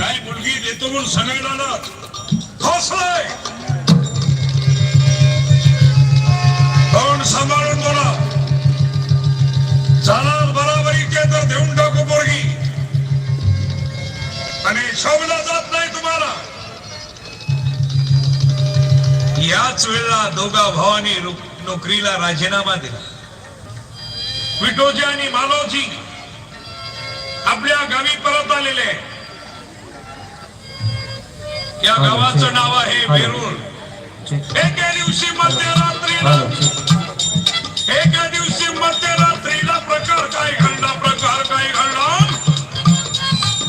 काय मुलगी देतो म्हणून सगळ्यांना खोसलाय. तोंड सांभाळून बोला. जाणार बराबरी के तर देऊन टाकू पोरगी. आणि शोभला जात नाही तुम्हाला. याच वेळेला दोघा भावानी नोकरीला राजीनामा दिला. विटोजी आणि मालोजी आपल्या गावी परत आलेले. या गावाचं नाव आहे वेरूळ. एके दिवशी मध्यरात्रीला एका दिवशी मध्यरात्रीला प्रकार काय घडला? प्रकार काय घडला?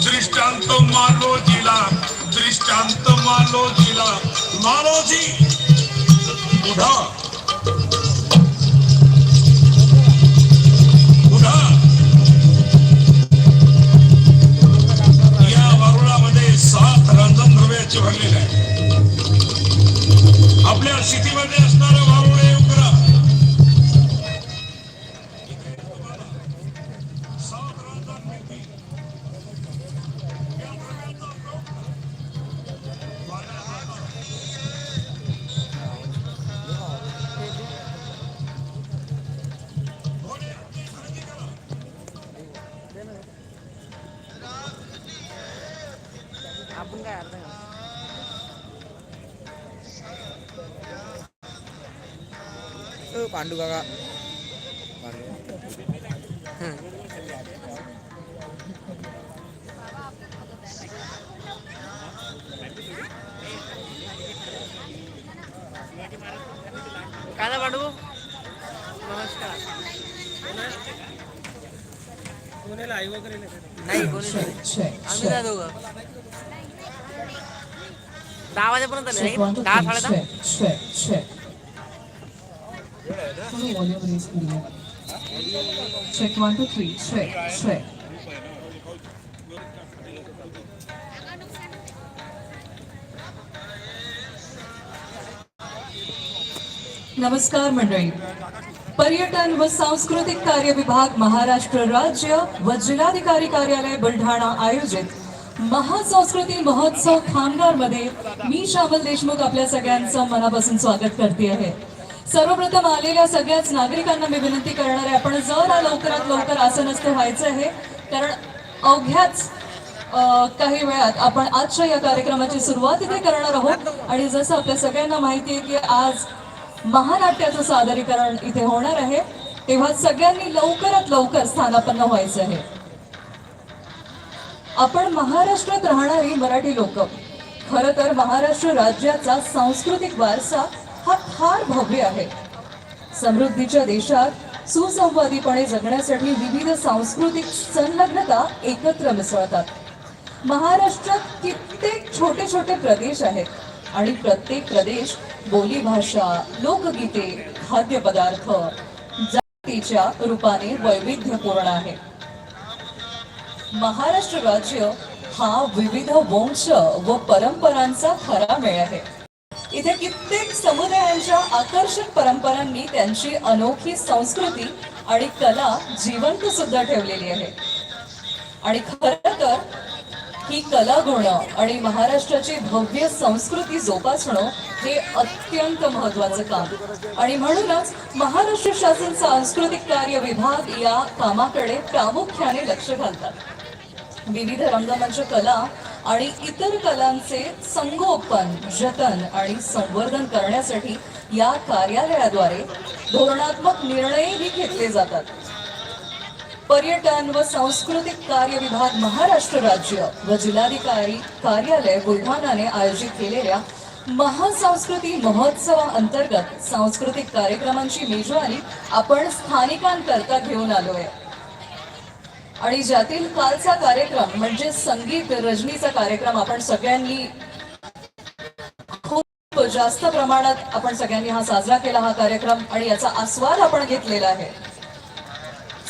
दृष्टांत मालोजीला. दृष्टांत मालोजीला. मालोजी उठा. आहे आपल्या स्थितीमध्ये पांडू काका. काय पांडू? नमस्कार. नाही कोणी नाही. आम्ही जा दोघं दहा वाजेपर्यंत two, दहा साडे check, नमस्कार मंडळी. पर्यटन व सांस्कृतिक कार्य विभाग महाराष्ट्र राज्य व जिल्हाधिकारी कार्यालय बुलढाणा आयोजित महासंस्कृती महोत्सव खामगार मध्ये मी श्यामल देशमुख आपल्या सगळ्यांचं मनापासून स्वागत करते आहे. सर्वप्रथम आलेल्या सगळ्याच नागरिकांना मी विनंती करणार आहे आपण जरा लवकरात लवकर आसनस्थ व्हायचं आहे. कारण अवघ्याच काही वेळात आपण आजच्या या कार्यक्रमाची सुरुवात इथे करणार आहोत. आणि जसं आपल्या सगळ्यांना माहिती आहे की आज महानाट्याचं सादरीकरण इथे होणार आहे तेव्हा सगळ्यांनी लवकरात लवकर स्थानापन्न व्हायचं आहे. आपण महाराष्ट्रात राहणारी मराठी लोक खर तर महाराष्ट्र राज्याचा सांस्कृतिक वारसा हा फार भव्य आहे. समृद्धीच्या देशात सुसंवादीपणे जगण्यासाठी विविध सांस्कृतिक संलग्नता एकत्र मिसळतात. महाराष्ट्रात कित्येक छोटे छोटे प्रदेश आहेत आणि प्रत्येक प्रदेश बोलीभाषा लोकगीते खाद्यपदार्थ जातीच्या रूपाने वैविध्यपूर्ण आहे. महाराष्ट्र राज्य हा विविध वंश व परंपरांचा खरा मेळ आहे. इथे कित्येक समुदायांच्या आकर्षक परंपरांनी त्यांची अनोखी संस्कृती आणि कला जिवंत सुद्धा ठेवलेली आहे. आणि खरं तर ही कला गुणं आणि महाराष्ट्राची भव्य संस्कृती जोपासणं हे अत्यंत महत्वाचं काम. आणि म्हणूनच महाराष्ट्र शासन सांस्कृतिक कार्य विभाग या कामाकडे प्रामुख्याने लक्ष घालतात. विविध रंगमंच कला आणि इतर कलांचे संगोपन जतन आणि संवर्धन करण्यासाठी या कार्यालयाद्वारे धोरणात्मक निर्णयही घेतले जातात. पर्यटन व सांस्कृतिक कार्य विभाग महाराष्ट्र राज्य व जिल्हाधिकारी कार्यालय बुलढाणाने आयोजित केलेल्या महासंस्कृती महोत्सवाअंतर्गत सांस्कृतिक कार्यक्रमांची मेजवानी आपण स्थानिकांकरता घेऊन आलोय. आणि ज्यातील कालचा कार्यक्रम म्हणजे संगीत रजनीचा कार्यक्रम आपण सगळ्यांनी खूप जास्त प्रमाणात आपण सगळ्यांनी हा साजरा केला हा कार्यक्रम आणि याचा आस्वाद आपण घेतलेला आहे.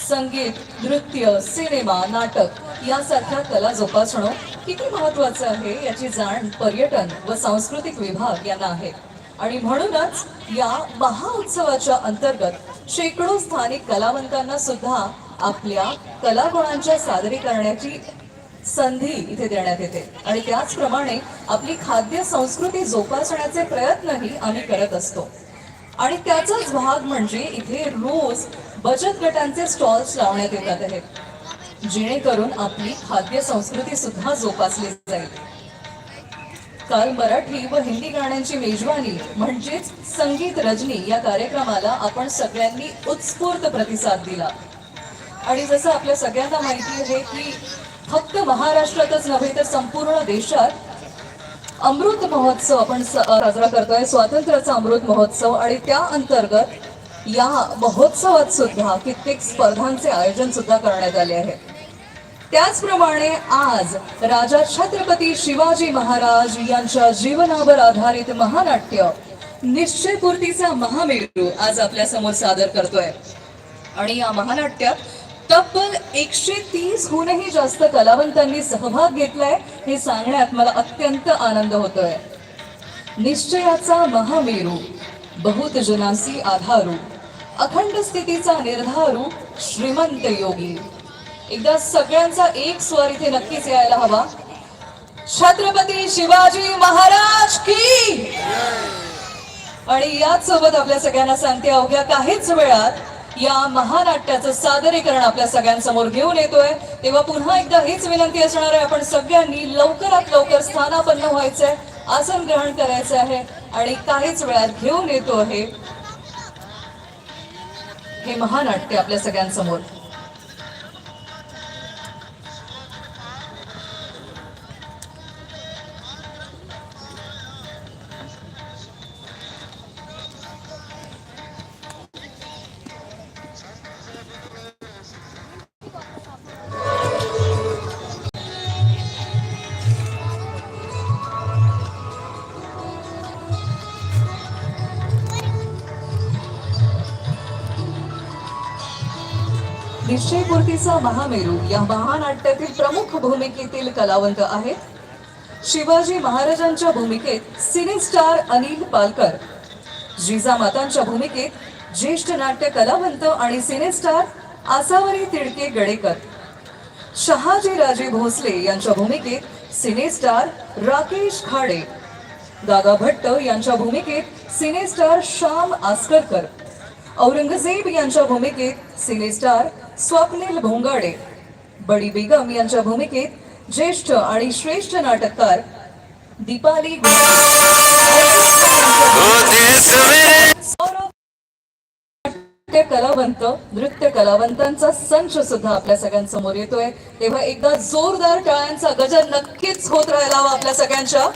संगीत नृत्य सिनेमा नाटक यासारख्या कला जोपासणं किती महत्वाचं आहे याची जाण पर्यटन व सांस्कृतिक विभाग यांना आहे. आणि म्हणूनच या महाउत्सवाच्या अंतर्गत शेकडो स्थानिक कलावंतांना सुद्धा आपल्या कलागुणांच्या सादरीकरणाची संधी इथे देण्यात येते. आणि त्याचप्रमाणे आपली खाद्य संस्कृती जोपासण्याचे प्रयत्नही आम्ही करत असतो. आणि त्याचाच भाग म्हणजे इथे रोज बचत गटांचे स्टॉल्स लावण्यात येतात आहेत. जेणेकरून आपली खाद्य संस्कृती सुद्धा जोपासली जाईल. काल मराठी व हिंदी गाण्यांची मेजवानी म्हणजेच संगीत रजनी या कार्यक्रमाला आपण सगळ्यांनी उत्स्फूर्त प्रतिसाद दिला. आणि जसं आपल्या सगळ्यांना माहिती आहे की फक्त महाराष्ट्रातच नव्हे तर संपूर्ण देशात अमृत महोत्सव आपण साजरा करतोय स्वातंत्र्याचा अमृत महोत्सव आणि त्या अंतर्गत या महोत्सवात सुद्धा कित्येक स्पर्धांचे आयोजन सुद्धा करण्यात आले आहे. त्याचप्रमाणे आज राजा छत्रपती शिवाजी महाराज यांच्या जीवनावर आधारित महानाट्य निश्चयपूर्तीचा महामेरू आज आपल्यासमोर सादर करतोय. आणि या महानाट्यात तब्बल एकशे तीसहूनही जास्त कलावंतांनी सहभाग घेतलाय हे सांगण्यात मला अत्यंत आनंद होतोय. निश्चयाचा महामेरू बहुत जनासी आधारू अखंड स्थितीचा निर्धारू श्रीमंत योगी. एकदा सगळ्यांचा एक स्वर इथे नक्कीच यायला हवा. छत्रपती शिवाजी महाराज की! आणि याच सोबत आपल्या सगळ्यांना सांगते अवघ्या काहीच वेळात या महानाट्याचं सादरीकरण आपल्या सगळ्यांसमोर घेऊन येतोय. तेव्हा पुन्हा एकदा हीच विनंती असणार आहे आपण सगळ्यांनी लवकरात लवकर स्थानापन्न व्हायचंय आसन ग्रहण करायचं आहे आणि काहीच वेळात घेऊन येतो आहे. हे महानाट्य आपल्या सगळ्यांसमोर. निश्चयपूर्तीचा महामेरू या महानाट्यातील प्रमुख भूमिकेतील कलावंत आहेत. शिवाजी महाराजांच्या भूमिकेत सिने स्टार अनिल पालकर. जिजामातांच्या भूमिकेत ज्येष्ठ नाट्य कलावंत आणि सिने स्टार आसावरी तिडके गडेकर. शहाजी राजे भोसले यांच्या भूमिकेत सिने स्टार राकेश खाडे. दादा भट्ट यांच्या भूमिकेत सिने स्टार श्याम आसकरकर. औरंगजेब यांच्या भूमिकेत सिने स्टार स्वप्नील भोंगाडे बडी बेगम यांच्या भूमिकेत ज्येष्ठ आणि श्रेष्ठ नाटककार दीपाली कलावंत नृत्य कलावंतांचा संच सुद्धा आपल्या सगळ्यांसमोर येतोय. तेव्हा एकदा जोरदार टाळ्यांचा गजर नक्कीच होत राहायला हवा आपल्या सगळ्यांच्या.